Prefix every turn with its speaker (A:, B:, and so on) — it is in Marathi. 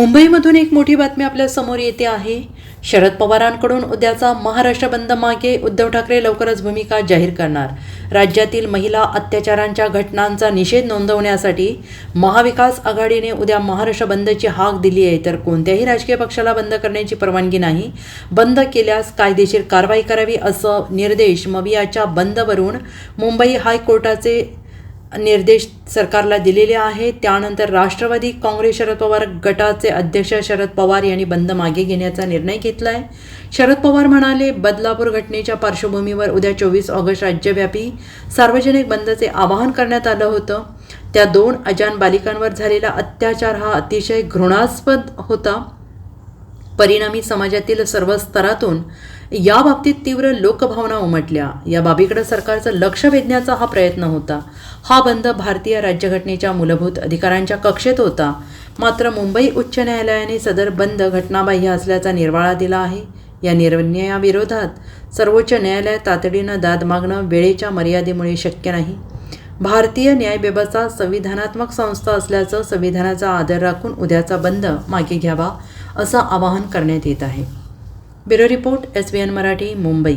A: मुंबईमधून एक मोठी बातमी आपल्यासमोर येते आहे. शरद पवारांकडून उद्याचा महाराष्ट्र बंद मागे उद्धव ठाकरे लवकरच भूमिका जाहीर करणार. राज्यातील महिला अत्याचारांच्या घटनांचा निषेध नोंदवण्यासाठी महाविकास आघाडीने उद्या महाराष्ट्र बंदची हाक दिली आहे. तर कोणत्याही राजकीय पक्षाला बंद करण्याची परवानगी नाही. बंद केल्यास कायदेशीर कारवाई करावी असं निर्देश मवियाच्या बंदवरून मुंबई हायकोर्टाचे निर्देश सरकारला दिलेले आहे. त्यानंतर राष्ट्रवादी काँग्रेस शरद पवार गटाचे अध्यक्ष शरद पवार यांनी बंद मागे घेण्याचा निर्णय घेतला आहे शरद पवार म्हणाले बदलापूर घटनेच्या पार्श्वभूमीवर उद्या चोवीस ऑगस्ट राज्यव्यापी सार्वजनिक बंदचे आवाहन करण्यात आलं होतं. त्या दोन अजान बालिकांवर झालेला अत्याचार हा अतिशय घृणास्पद होता. परिणामी समाजातील सर्व स्तरातून या बाबतीत तीव्र लोकभावना उमटल्या. या बाबीकडे सरकारचं लक्ष वेधण्याचा हा प्रयत्न होता. हा बंद भारतीय राज्यघटनेच्या मूलभूत अधिकारांच्या कक्षेत होता. मात्र मुंबई उच्च न्यायालयाने सदर बंद घटनाबाह्य असल्याचा निर्वाळा दिला आहे. या निर्णयाविरोधात सर्वोच्च न्यायालयात तातडीनं दाद मागणं वेळेच्या मर्यादेमुळे शक्य नाही. भारतीय न्यायव्यवस्था संविधानात्मक संस्था असल्याचं संविधानाचा आदर राखून उद्याचा बंद मागे घ्यावा असं आवाहन करण्यात येत आहे. Bureau report S B N Marathi Mumbai.